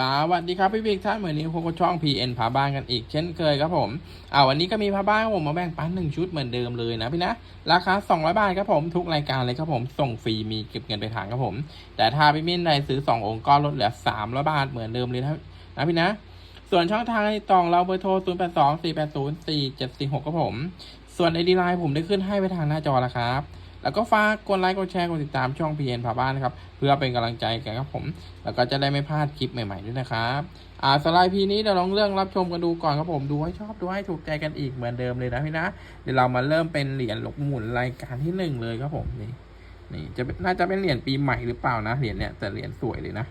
สวัสดีครับพี่บิ๊กท่านเหมือนนี้พวกก็ช่อง PN พาบ้านกันอีกเช่นเคยครับผมอ่าวันนี้ก็มีพาบ้านผมมาแบ่งปันหนึ่งชุดเหมือนเดิมเลยนะพี่นะ ราคา 200 บาทครับผมทุกรายการเลยครับผมส่งฟรีมีเก็บเงินไปทางครับผม แต่ถ้าพี่มิ้นใดซื้อ 2 องค์ก็ลดเหลือ 300 บาทเหมือนเดิมเลยนะนะพี่นะส่วนช่องทางในตองเราเบอร์โทร 0 8 2 4 8 0 4 7 4 6ครับผม ส่วนไอดีไลน์ผมได้ขึ้นให้ไปทางหน้าจอแล้วครับ แล้วก็ฝากกดไลค์กดแชร์กดติดตามช่อง PN พาบ้านนะครับ เพื่อเป็นกำลังใจกันครับผม แล้วก็จะได้ไม่พลาดคลิปใหม่ๆด้วยนะครับอ่าสไลด์พีนี้เดี๋ยวลองเรื่องรับชมกันดูก่อนครับผมดูให้ชอบดูให้ถูกใจกันอีกเหมือนเดิมเลยนะพี่นะเดี๋ยวเรามาเริ่มเป็นเหรียญหลกหมุนรายการที่หนึ่งเลยครับผมนี่นี่จะน่าจะเป็นเหรียญปีใหม่หรือเปล่านะเหรียญเนี่ยแต่เหรียญสวยเลยนะ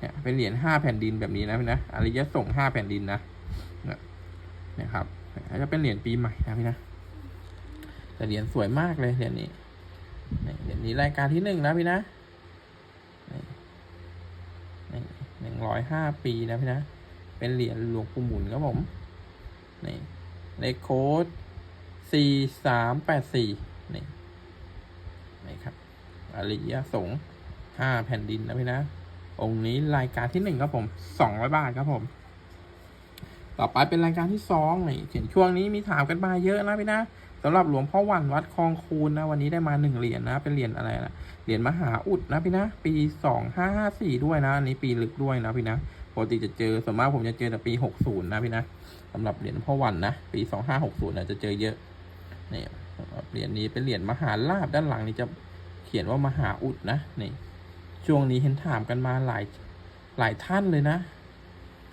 เนี่ยเป็นเหรียญห้าแผ่นดินแบบนี้นะพี่นะอริยส่งห้าแผ่นดินนะเนี่ยนะครับน่าจะเป็นเหรียญปีใหม่นะพี่นะ แต่เหรียญสวยมากเลยเหรียญนี้เหรียญนี้รายการที่หนึ่งนะพี่นะหนึ่งร้อยห้าปีนะพี่นะ เป็นเหรียญหลวงปู่หมุนครับผมนี่เลขโค้ดสี่สามแปดสี่นี่นี่ครับอริยสงฆ์ห้าแผ่นดินนะพี่นะ องค์นี้รายการที่หนึ่งครับผมสองร้อยบาทครับผม ต่อไปเป็นรายการที่สองนี่เห็นช่วงนี้มีถามกันมาเยอะนะพี่นะ สำหรับหลวงพ่อวันวัดคลองคูนนะวันนี้ได้มาหนึ่งเหรียญนะ เป็นเหรียญอะไรนะเหรียญมหาอุดนะพี่นะ ปีสองห้าห้าสี่ด้วยนะอันนี้ปีลึกด้วยนะพี่นะปกติจะเจอส่วนมากผมจะเจอแต่ปีหกศูนย์นะพี่นะสำหรับเหรียญพ่อวันนะปีสองห้าหกศูนย์จะเจอเยอะนี่เหรียญนี้เป็นเหรียญมหาลาบด้านหลังนี่จะเขียนว่ามหาอุดนะนี่ ช่วงนี้เห็นถามกันมาหลายหลายท่านเลยนะ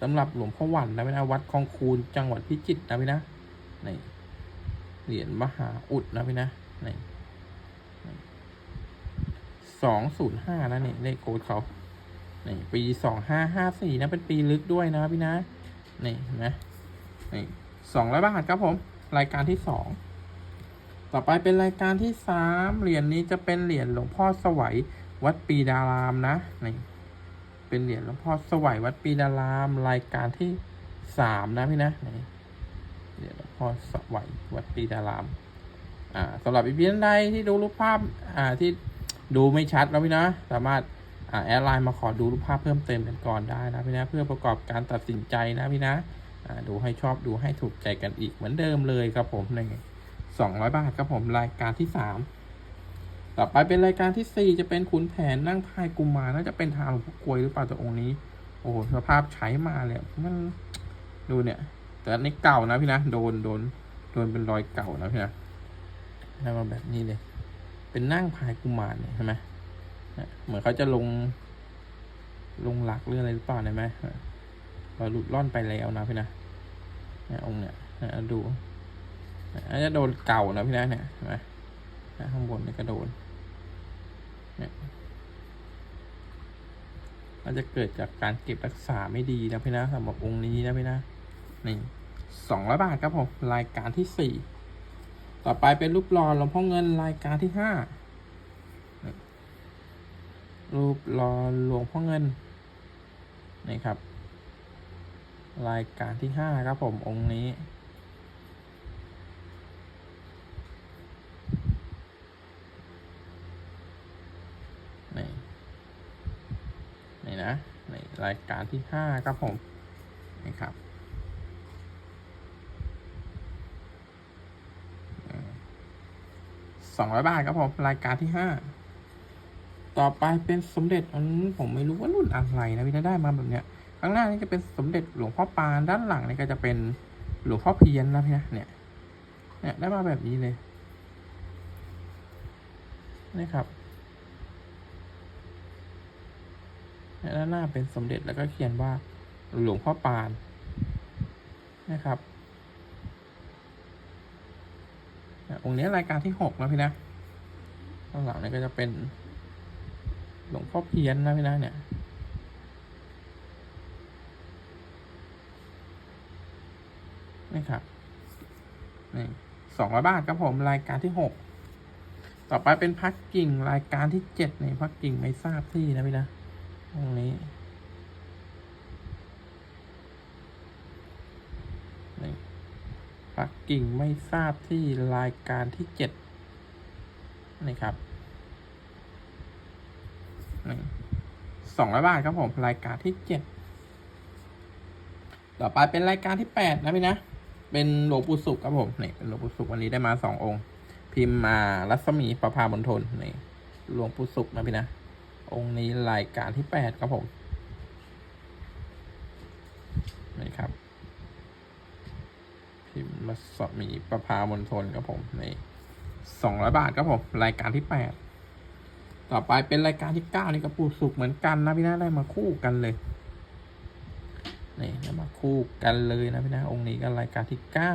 สำหรับหลวงพ่อวันนะพี่นะวัดคลองคูนจังหวัดพิจิตรนะพี่นะนี่ เหรียญมหาอุดนะพี่นะนี่สองศูนย์ห้านะนี่เลขโกดเขานี่ปีสองห้าห้าสี่นะ เป็นปีลึกด้วยนะพี่นะนี่เห็นไหมนี่สองร้อยบาทครับผม รายการที่สองต่อไปเป็นรายการที่สามเหรียญนี้จะเป็นเหรียญหลวงพ่อสวัยวัดปีดารามนะนี่เป็นเหรียญหลวงพ่อสวัยวัดปีดาราม รายการที่สามนะพี่นะนี่ รียญหลวงพ่อสวัยวัดปีดารามอ่าสำหรับอีพีท่านใดที่ดูรูปภาพอ่าที่ดูไม่ชัดนะพี่นะ สามารถอ่าแอดไลน์มาขอดูรูปภาพเพิ่มเติมกันก่อนได้นะพี่นะเพื่อประกอบการตัดสินใจนะพี่นะอ่าดูให้ชอบดูให้ถูกใจกันอีกเหมือนเดิมเลยครับผมในสองร้อยบาทครับผมรายการที่สามต่อไปเป็นรายการที่สี่จะเป็นขุนแผนนั่งพายกุมารน่าจะเป็นทางหลวงพ่อกลวยหรือเปล่าแต่องค์นี้ โอ้โหสภาพใช้มาเลยมันดูเนี่ย แต่อันนี้เก่านะพี่นะโดนโดนโดนเป็นรอยเก่านะพี่นะได้มาแบบนี้เลย เป็นนั่งพายกุมารเนี่ยใช่ไหมเหมือนเขาจะลง ลงหลักเรื่องอะไรหรือเปล่าเนี่ยไหมเราหลุดล่อนไปแล้วนะพี่นะเนี่ยองค์เนี่ยนี่ยดูเนี่ยอาจจะโดนเก่านะพี่นะเนี่ยเห็นไหมข้างบนเนี่ยก็โดนเนี่ยอาจจะเกิดจากการเก็บรักษาไม่ดีนะพี่นะสำหรับองค์นี้นะพี่นะ นี่สองร้อยบาทครับผม รายการที่สี่ต่อไปเป็นรูปหล่อหลวงพ่อเงินรายการที่ห้ารูปหล่อหลวงพ่อเงินนี่ครับ รายการที่ห้าครับผมองค์นี้นี่นี่นะนี่รายการที่ห้าครับผมนี่ครับ สองร้อยบาทครับผมรายการที่ห้าต่อไปเป็นสมเด็จอันผมไม่รู้ว่ารุ่นอะไรนะพี่นะได้มาแบบเนี้ยข้างหน้านี่จะเป็นสมเด็จหลวงพ่อปานด้านหลังนี่ก็จะเป็นหลวงพ่อเพียนนะพี่นะเนี่ยเนี่ยได้มาแบบนี้เลยนี่ครับด้านหน้าเป็นสมเด็จแล้วก็เขียนว่าหลวงพ่อปานนะครับ องนี้รายการที่หกนะพี่นะข้างหลังนี่ก็จะเป็น หลวงพ่อเพียนนะพี่นะเนี่ยนี่ครับนี่สองร้อยบาทครับผมรายการที่หกต่อไปเป็นพักกิ่งรายการที่เจ็ดนี่พักกิ่งไม่ทราบที่นะพี่นะตรงนี้ ปักกิ่งไม่ทราบที่รายการที่เจ็ดนี่ครับสองร้อยบาทครับผมรายการที่เจ็ดต่อไปเป็นรายการที่แปดนะพี่นะเป็นหลวงปู่สุขครับผมนี่เป็นหลวงปู่สุขวันนี้ได้มาสององค์ พิมพ์มารัศมีประพามณฑลนี่หลวงปู่สุขนะพี่นะองค์นี้รายการที่แปดครับผมนี่ครับ พิมพ์รัศมีประพามณฑลครับผมในสองร้อยบาทครับผม รายการที่แปดต่อไปเป็นรายการที่เก้านี่ก็ปูสุขเหมือนกันนะพี่นะได้มาคู่กันเลยนี่ได้มาคู่กันเลยนะพี่นะองค์นี้ก็รายการที่เก้า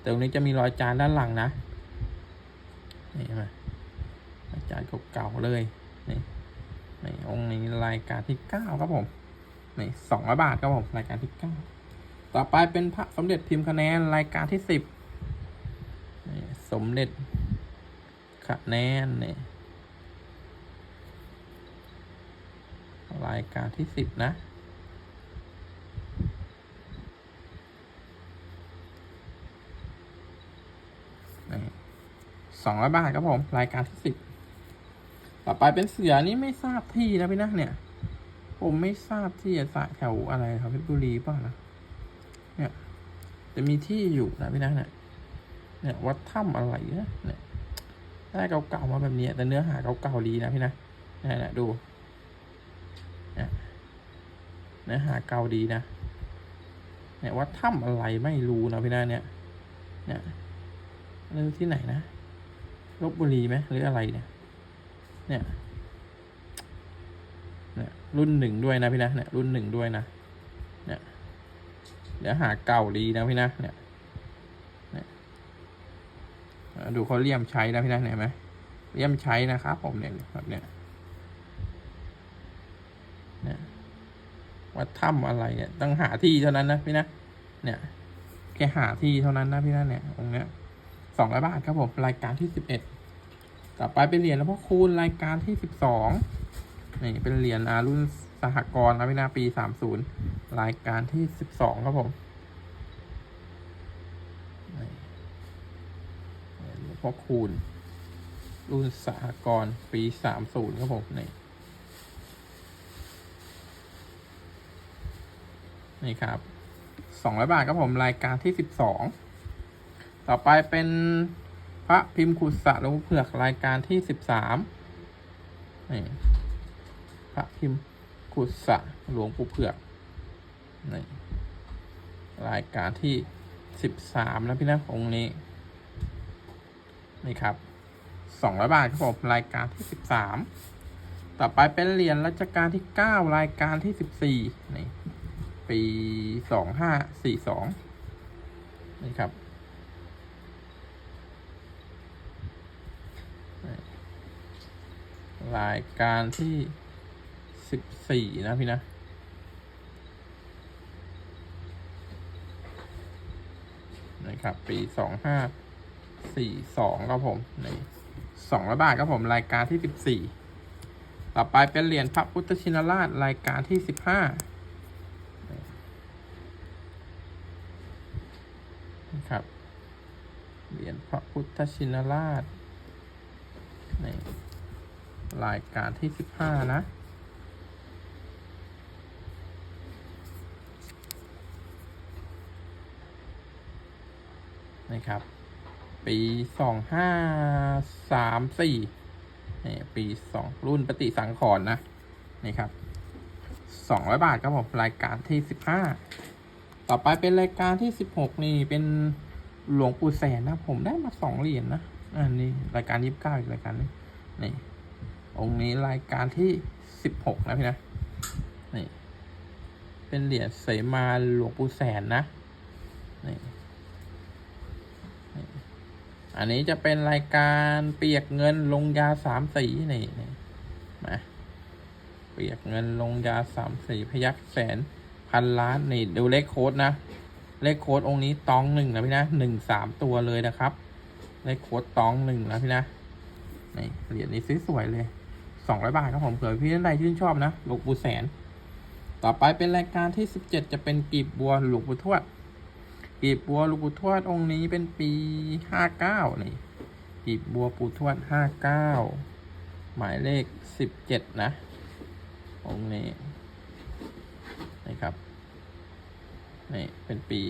แต่องค์นี้จะมีรอยจานด้านหลังนะนี่มารอยจานเก่าๆเลยนี่นี่องค์นี้รายการที่เก้าครับผมนี่สองร้อยบาทครับผมรายการที่เก้า ต่อไปเป็นพระสมเด็จพิมพ์คะแนนรายการที่สิบสมเด็จคะแนนเนี่ยรายการที่สิบนะสองร้อยบาทครับผม รายการที่สิบต่อไปเป็นเสือนี่ไม่ทราบที่นะพี่นะเนี่ย ผมไม่ทราบที่จะสายแถวอะไรครับเพชรบุรีเปล่านะ เนี่ย จะมีที่อยู่นะพี่นะเนี่ยเนี่ยวัดถ้ำอะไรนะเนี่ยได้เก่าๆมาแบบนี้แต่เนื้อหาเก่าๆดีนะพี่นะเนี่ยนะดูเนื้อหาเก่าดีนะเนี่ยวัดถ้ำอะไรไม่รู้นะพี่นะเนี่ยเนี่ยเรื่องที่ไหนนะลบบุรีไหมหรืออะไรเนี่ยเนี่ย เนี่ย รุ่นหนึ่งด้วยนะพี่นะเนี่ยรุ่นหนึ่งด้วยนะ เดี๋ยวหาเก่าดีนะพี่นะเนี่ยเนี่ยดูเขาเลี่ยมใช้นะพี่นะเห็นไหมเลี่ยมใช้นะครับผมเนี่ยแบบเนี้ยเนี่ยว่าถ้ำอะไรเนี่ยต้องหาที่เท่านั้นนะพี่นะเนี่ยแค่หาที่เท่านั้นนะพี่นะเนี่ยองเนี้ยสองร้อยบาทครับผมรายการที่สิบเอ็ดต่อไปเป็นเหรียญหลวพ่อคูณรายการที่สิบสองนี่เป็นเหรียญอารุ่น สหกรณ์นะพี่นาปีสามศูนย์รายการที่สิบสองครับผมนี่เหลวงพ่อคูณ รุ่นสหกรณ์ปีสามศูนย์ครับผมนี่นี่ครับสองร้อยบาทครับผมรายการที่สิบสองต่อไปเป็นพระพิมพ์ขุสะลงเผือกรายการที่สิบสามนี่พระพิมพ์ ขุดสะหลวงปู่เผือกในรายการที่สิบสามนะพี่นะองค์นี้ นี่ครับสองร้อยบาทครับผมรายการที่สิบสามต่อไปเป็นเหรียญรัชกาลที่เก้ารายการที่สิบสี่นี่ปีสองห้าสี่สองนี่ครับรายการที่ สิบสี่นะพี่นะนะครับ ปีสองห้าสี่สองครับผมนี่สองร้อยบาทครับผมรายการที่สิบสี่ต่อไปเป็นเหรียญพระพุทธชินราชรายการที่สิบห้านะครับเหรียญพระพุทธชินราชในรายการที่สิบห้านะ นะครับ ปีสองห้าสามสี่นี่ปีสองรุ่นปฏิสังขรณ์นะนี่ครับสองร้อยบาทครับผมรายการที่สิบห้าต่อไปเป็นรายการที่สิบหกนี่เป็นหลวงปู่แสนนะผมได้มาสองเหรียญนนะอันนี้รายการยี่สิบเก้าอีกรายการนึงนี่องค์นี้รายการที่สิบหกนะพี่นะนี่เป็นเหรียญเสมาหลวงปู่แสนนะนี่นี่ อันนี้จะเป็นรายการเปียกเงินลงยาสามสีนี่นี่มาเปียกเงินลงยาสามสีพยักแสนพันล้านนี่ดูเลขโค้ดนะ เลขโค้ดองค์นี้ตองหนึ่งนะพี่นะหนึ่งสามตัวเลยนะครับ เลขโค้ดตองหนึ่งนะพี่นะนี่เหรียญนี้ซื้อสวยเลยสองร้อยบาทครับผมเผื่อพี่ท่านใดชื่นชอบนะหลวงปู่แสน ต่อไปเป็นรายการที่สิบเจ็ดจะเป็นกีบบัวหลวงปู่ทวด กีบบัวลวงปู่ทวดองค์นี้เป็นปีห้าเก้านี่กีบบัวปู่ทวดห้าเก้าหมายเลขสิบเจ็ดนะ องค์นี้นี่ครับนี่เป็นปี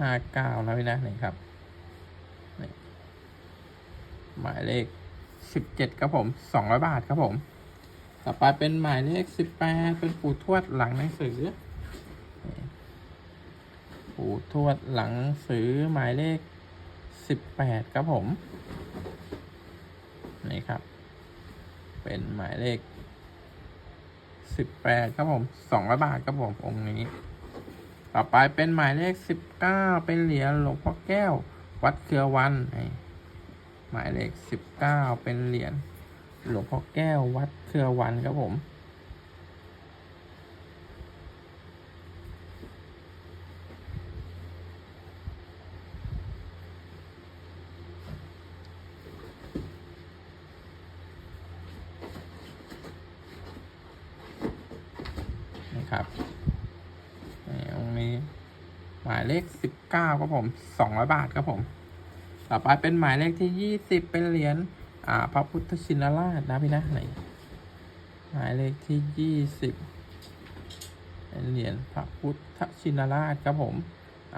ห้าเก้านะพี่นะนี่ครับนี่หมายเลขสิบเจ็ดครับผมสองร้อยบาทครับผม ต่อไปเป็นหมายเลขสิบแปดเป็นปู่ทวดหลังหนังสือ ปู่ทวดหลังหนังสือหมายเลขสิบแปดครับผม นี่ครับ เป็นหมายเลขสิบแปดครับผมสองร้อยบาทครับผมองค์นี้ ต่อไปเป็นหมายเลขสิบเก้าเป็นเหรียญหลวงพ่อแก้ว วัดเครือวันหมายเลขสิบเก้าเป็นเหรียญหลวงพ่อแก้ววัดเครือวันครับผม นะครับนี่องค์นี้หมายเลขสิบเก้าครับผมสองร้อยบาทครับผม ต่อไปเป็นหมายเลขที่ยี่สิบเป็นเหรียญอ่าพระพุทธชินราชนะพี่นะไหนหมายเลขที่ยี่สิบเป็นเหรียญพระพุทธชินราชครับผม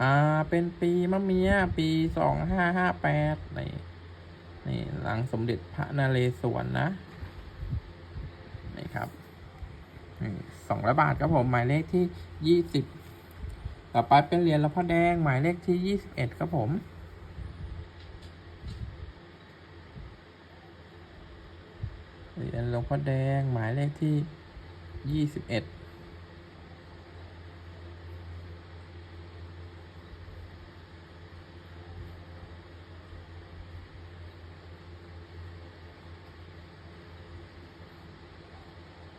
อ่าเป็นปีมะเมียปีสองห้าห้าแปดนี่นี่หลังสมเด็จพระนเรศวรนะนี่ครับ สองร้อยบาทครับผม หมายเลขที่ยี่สิบต่อไปเป็นเหรียญละพ่อแดง หมายเลขที่ยี่สิบเอ็ดครับผมเหรียญหลวงพ่อแดง หมายเลขที่ยี่สิบเอ็ด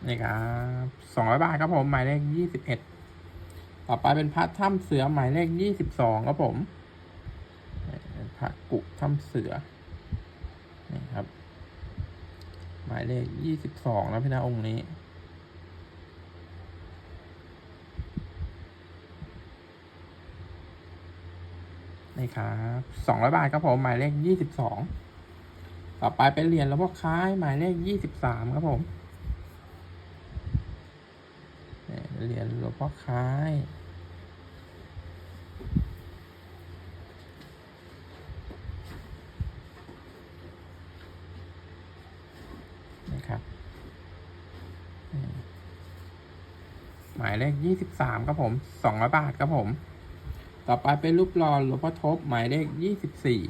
นี่ครับสองร้อยบาทครับผม หมายเลขยี่สิบเอ็ดต่อไปเป็นพระถ้ำเสือหมายเลขยี่สิบสองครับผมพระกุถ้ำเสือนี่ครับ หมายเลขยี่สิบสองแล้วพี่นะองค์นี้นี่ครับสองร้อยบาทครับผม หมายเลขยี่สิบสองต่อไปเป็นเหรียญแล้วพวกค้ายหมายเลขยี่สิบสามครับผม นี่ เหรียญหลวงพ่อคล้ายนะครับ หมายเลขยี่สิบสามครับผมสองร้อยบาทครับผม ต่อไปเป็นรูปหล่อหลวงพ่อทบ หมายเลขยี่สิบสี่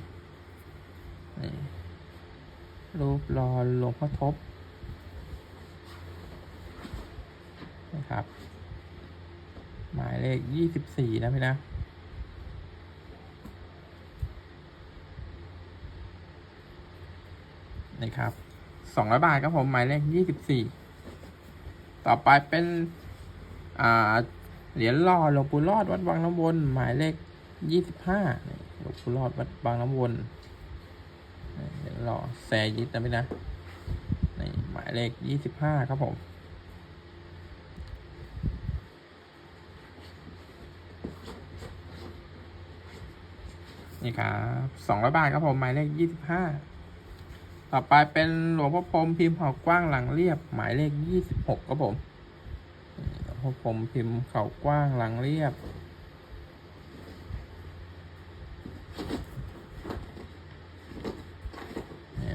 รูปหล่อหลวงพ่อทบนะครับ หมายเลขยี่สิบสี่นะพี่นะ นี่ครับสองร้อยบาทครับผมหมายเลขยี่สิบสี่ต่อไปเป็น อ่า เหรียญหล่อหลวงปู่รอดวัดบางน้ำวน หมายเลขยี่สิบห้าหลวงปู่รอดวัดบางน้ำวนเหรียญหล่อแซยิดนะพี่นะนี่หมายเลขยี่สิบห้าครับผม นี่ครับสองร้อยบาทครับผมหมายเลขยี่สิบห้าต่อไปเป็นหลวงพ่อพรมพิมพ์เขากว้างหลังเรียบ หมายเลขยี่สิบหกครับผมหลวงพ่อพรมพิมพ์เขากว้างหลังเรียบ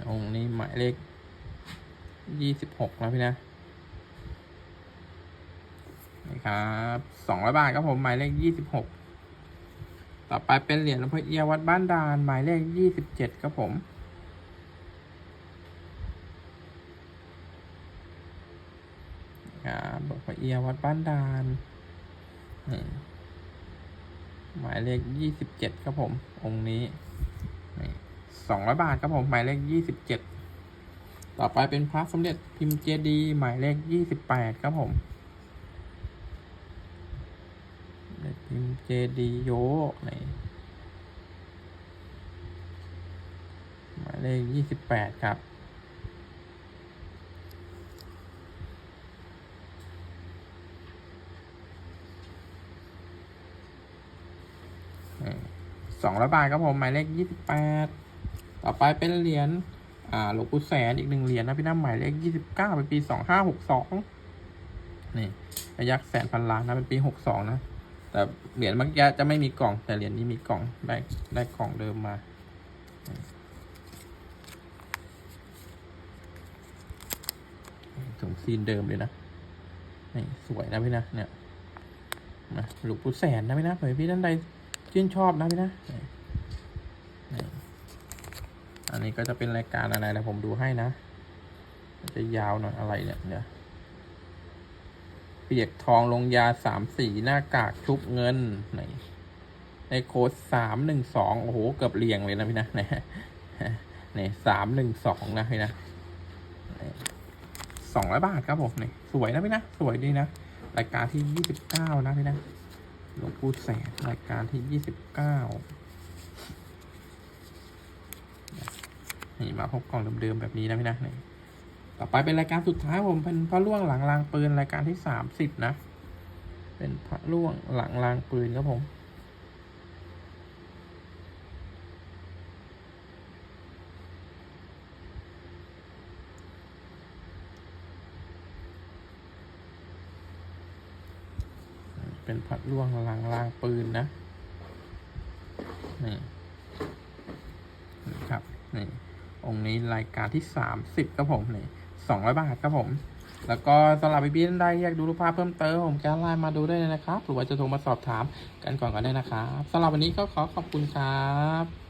องค์นี้หมายเลขยี่สิบหกแล้วพี่นะนี่ครับสองร้อยบาทครับผมหมายเลขยี่สิบหก ต่อไปเป็นเหรียญหลวงพ่อเอียวัดบ้านดานหมายเลขยี่สิบเจ็ดครับผมครับหลวงพ่อเอียวัดบ้านดานหมายเลขยี่สิบเจ็ดครับผม องค์นี้สองร้อยบาทครับผม หมายเลขยี่สิบเจ็ดต่อไปเป็นพระสมเด็จพิมพ์เจดียหมายเลขยี่สิบแปดครับผม เด็จพิมพ์เจดีโยนี่หมายเลขยี่สิบแปดครับ สองร้อยบาทครับผม หมายเลขยี่สิบแปดต่อไปเป็นเหรียญอ่าหลวงปู่แสนอีกหนึ่งเหรียญนะพี่น้ำหมายเลขยี่สิบเก้าเป็นปีสองห้าหกสองนี่ระยักษ์แสนพันล้านนะเป็นปีหกสองนะ แต่เหรียญเมื่อกี้จะไม่มีกล่องแต่เหรียญนี้มีกล่องได้ได้กล่องเดิมมาถุงซีนเดิมเลยนะนี่สวยนะพี่นะเนี่ยนะหลูกปูแสนนะพี่นะเผื่อพี่ท่านใดชื่นชอบนะพี่นะอันนี้ก็จะเป็นรายการอะไรนะผมดูให้นะ จะยาวหน่อยอะไรเนี่ยเนี่ยเปียกทองลงยาสามสีหน้ากากชุบเงินไหนในโค้ดสามหนึ่งสองโอ้โหเกือบเรียงเลยนะพี่นะเนี่ยเนี่ยสามหนึ่งสองนะพี่นะสองร้อยบาทครับผมนี่สวยนะพี่นะ สวยดีนะ รายการที่ยี่สิบเก้านะพี่นะหลวงปู่แสนรายการที่ยี่สิบเก้านี่มาพบกล่องเดิมๆแบบนี้นะพี่นะนี่ ต่อไปเป็นรายการสุดท้ายผมเป็นพระล่วงหลังรางปืนรายการที่สามสิบนะ เป็นพระล่วงหลังรางปืนครับผมเป็นพระล่วงหลังรางปืนนะ นี่นี่ครับ นี่ องค์นี้รายการที่สามสิบครับผมนี่ สองร้อยบาทครับผม แล้วก็สำหรับพี่ๆท่านใดอยากดูรูปภาพเพิ่มเติมผมแกไลน์มาดูได้เลยนะครับ หรือว่าจะโทรมาสอบถามกันก่อนก็ได้นะครับสำหรับวันนี้ก็ขอขอบคุณครับ